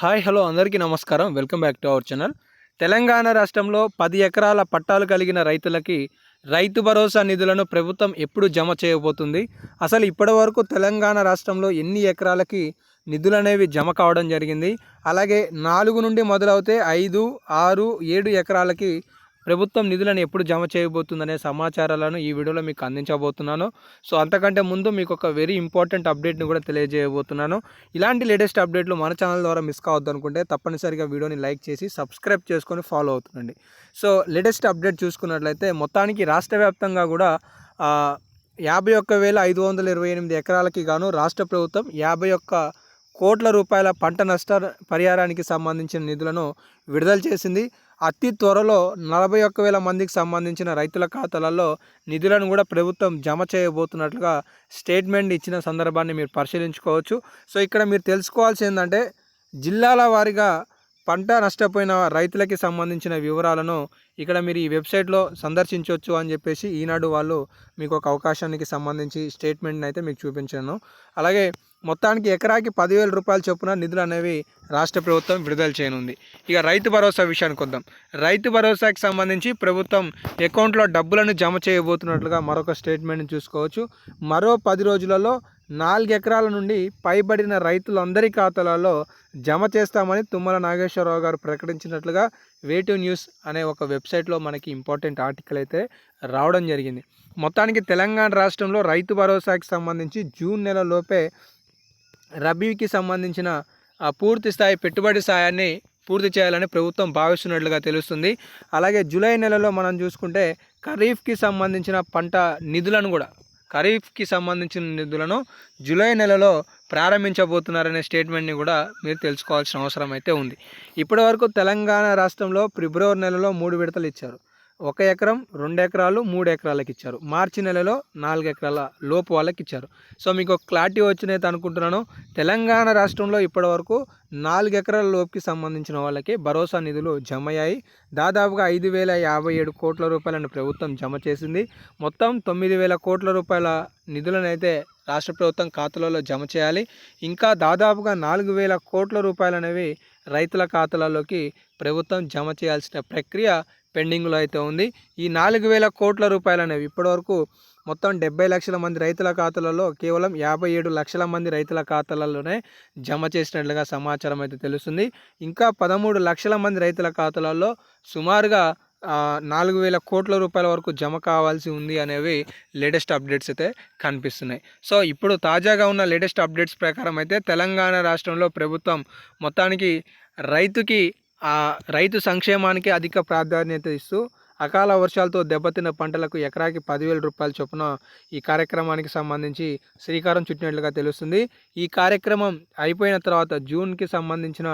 Hi hello అందరికీ నమస్కారం. Welcome back to our channel. Telangana రాష్ట్రంలో పది ఎకరాల పట్టాలు కలిగిన రైతులకి రైతు భరోసా నిధులను ప్రభుత్వం ఎప్పుడు జమ చేయబోతుంది? అసలు ఇప్పటి వరకు తెలంగాణ రాష్ట్రంలో ఎన్ని ఎకరాలకి నిధులు అనేవి జమ కావడం జరిగింది? అలాగే నాలుగు నుండి మొదలవుతే ఐదు ఆరు ఏడు ఎకరాలకి ప్రభుత్వం నిధులను ఎప్పుడు జమ చేయబోతుందనే సమాచారాలను ఈ వీడియోలో మీకు అందించబోతున్నాను. సో అంతకంటే ముందు మీకు ఒక వెరీ ఇంపార్టెంట్ అప్డేట్ని కూడా తెలియజేయబోతున్నాను. ఇలాంటి లేటెస్ట్ అప్డేట్లు మన ఛానల్ ద్వారా మిస్ కావద్దు అనుకుంటే తప్పనిసరిగా వీడియోని లైక్ చేసి సబ్స్క్రైబ్ చేసుకొని ఫాలో అవుతుండండి. సో లేటెస్ట్ అప్డేట్ చూసుకున్నట్లయితే మొత్తానికి రాష్ట్ర వ్యాప్తంగా కూడా యాభై ఒక్క వేల ఐదు వందల ఇరవై ఎనిమిది ఎకరాలకి గాను రాష్ట్ర ప్రభుత్వం యాభై ఒక్క కోట్ల రూపాయల పంట నష్ట పరిహారానికి సంబంధించిన నిధులను విడుదల చేసింది. అతి త్వరలో నలభై ఒక్క వేల మందికి సంబంధించిన రైతుల ఖాతాలలో నిధులను కూడా ప్రభుత్వం జమ చేయబోతున్నట్లుగా స్టేట్మెంట్ ఇచ్చిన సందర్భాన్ని మీరు పరిశీలించుకోవచ్చు. సో ఇక్కడ మీరు తెలుసుకోవాల్సి ఏంటంటే జిల్లాల వారీగా పంట నష్టపోయిన రైతులకి సంబంధించిన వివరాలను ఇక్కడ మీరు ఈ వెబ్సైట్లో సందర్శించవచ్చు అని చెప్పేసి ఈనాడు వాళ్ళు మీకు ఒక అవకాశానికి సంబంధించి స్టేట్మెంట్ని అయితే మీకు చూపించాను. అలాగే మొత్తానికి ఎకరాకి పదివేల రూపాయల చొప్పున నిధులు అనేవి రాష్ట్ర ప్రభుత్వం విడుదల చేయనుంది. ఇక రైతు భరోసా విషయానికి వద్దాం. రైతు భరోసాకి సంబంధించి ప్రభుత్వం అకౌంట్లో డబ్బులను జమ చేయబోతున్నట్లుగా మరొక స్టేట్మెంట్ని చూసుకోవచ్చు. మరో పది రోజులలో నాలుగు ఎకరాల నుండి పైబడిన రైతులందరి ఖాతాలలో జమ చేస్తామని తుమ్మల నాగేశ్వరరావు గారు ప్రకటించినట్లుగా వేటు న్యూస్ అనే ఒక వెబ్సైట్లో మనకి ఇంపార్టెంట్ ఆర్టికల్ అయితే రావడం జరిగింది. మొత్తానికి తెలంగాణ రాష్ట్రంలో రైతు భరోసాకి సంబంధించి జూన్ నెలలోపే రబీకి సంబంధించిన పూర్తి స్థాయి పెట్టుబడి సాయాన్ని పూర్తి చేయాలని ప్రభుత్వం భావిస్తున్నట్లుగా తెలుస్తుంది. అలాగే జూలై నెలలో మనం చూసుకుంటే ఖరీఫ్కి సంబంధించిన పంట నిధులను కూడా ఖరీఫ్కి సంబంధించిన నిధులను జూలై నెలలో ప్రారంభించబోతున్నారనే స్టేట్మెంట్ని కూడా మీరు తెలుసుకోవాల్సిన అవసరం అయితే ఉంది. ఇప్పటివరకు తెలంగాణ రాష్ట్రంలో ఫిబ్రవరి నెలలో మూడు విడతలు ఇచ్చారు. ఒక ఎకరం రెండు ఎకరాలు మూడు ఎకరాలకు ఇచ్చారు. మార్చి నెలలో నాలుగు ఎకరాల లోపు వాళ్ళకి ఇచ్చారు. సో మీకు ఒక క్లారిటీ వచ్చినైతే అనుకుంటున్నాను. తెలంగాణ రాష్ట్రంలో ఇప్పటివరకు నాలుగు ఎకరాల లోపుకి సంబంధించిన వాళ్ళకి భరోసా నిధులు జమ అయ్యాయి దాదాపుగా ఐదు వేల యాభై ఏడు కోట్ల రూపాయలను ప్రభుత్వం జమ చేసింది. మొత్తం తొమ్మిది వేల కోట్ల రూపాయల నిధులను అయితే రాష్ట్ర ప్రభుత్వం ఖాతాలలో జమ చేయాలి. ఇంకా దాదాపుగా నాలుగు వేల కోట్ల రూపాయలు అనేవి రైతుల ఖాతాలలోకి ప్రభుత్వం జమ చేయాల్సిన ప్రక్రియ పెండింగ్లో అయితే ఉంది. ఈ నాలుగు వేల కోట్ల రూపాయలు అనేవి ఇప్పటివరకు మొత్తం డెబ్బై లక్షల మంది రైతుల ఖాతాలలో కేవలం యాభై ఏడు లక్షల మంది రైతుల ఖాతాలలోనే జమ చేసినట్లుగా సమాచారం అయితే తెలుస్తుంది. ఇంకా పదమూడు లక్షల మంది రైతుల ఖాతాలలో సుమారుగా నాలుగు వేల కోట్ల రూపాయల వరకు జమ కావాల్సి ఉంది అనేవి లేటెస్ట్ అప్డేట్స్ అయితే కనిపిస్తున్నాయి. సో ఇప్పుడు తాజాగా ఉన్న లేటెస్ట్ అప్డేట్స్ ప్రకారం అయితే తెలంగాణ రాష్ట్రంలో ప్రభుత్వం మొత్తానికి రైతుకి ఆ రైతు సంక్షేమానికి అధిక ప్రాధాన్యత ఇస్తూ అకాల వర్షాలతో దెబ్బతిన్న పంటలకు ఎకరాకి పదివేల రూపాయల చొప్పున ఈ కార్యక్రమానికి సంబంధించి శ్రీకారం చుట్టినట్లుగా తెలుస్తుంది. ఈ కార్యక్రమం అయిపోయిన తర్వాత జూన్కి సంబంధించిన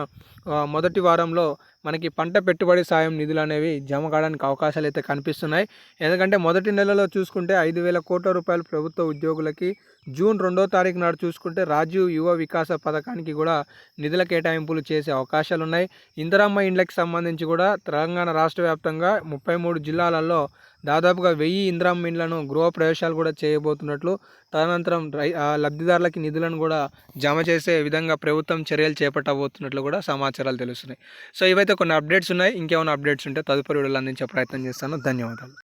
మొదటి వారంలో మనకి పంట పెట్టుబడి సాయం నిధులు అనేవి జమ కావడానికి అవకాశాలు అయితే కనిపిస్తున్నాయి. ఎందుకంటే మొదటి నెలలో చూసుకుంటే ఐదు వేల కోట్ల రూపాయలు ప్రభుత్వ ఉద్యోగులకి జూన్ రెండో తారీఖు నాడు చూసుకుంటే రాజీవ్ యువ వికాస పథకానికి కూడా నిధుల కేటాయింపులు చేసే అవకాశాలు ఉన్నాయి ఇందిరమ్మ ఇండ్లకి సంబంధించి కూడా తెలంగాణ రాష్ట్ర వ్యాప్తంగా ముప్పై మూడు జిల్లాలలో దాదాపుగా వెయ్యి ఇందిరమ్మ మిండ్లను గృహ ప్రవేశాలు కూడా చేయబోతున్నట్లు తదనంతరం రై లబ్ధిదారులకి నిధులను కూడా జమ చేసే విధంగా ప్రభుత్వం చర్యలు చేపట్టబోతున్నట్లు కూడా సమాచారాలు తెలుస్తున్నాయి. సో ఇవైతే కొన్ని అప్డేట్స్ ఉన్నాయి. ఇంకేమైనా అప్డేట్స్ ఉంటే తదుపరి వీడియోలు అందించే ప్రయత్నం చేస్తాను. ధన్యవాదాలు.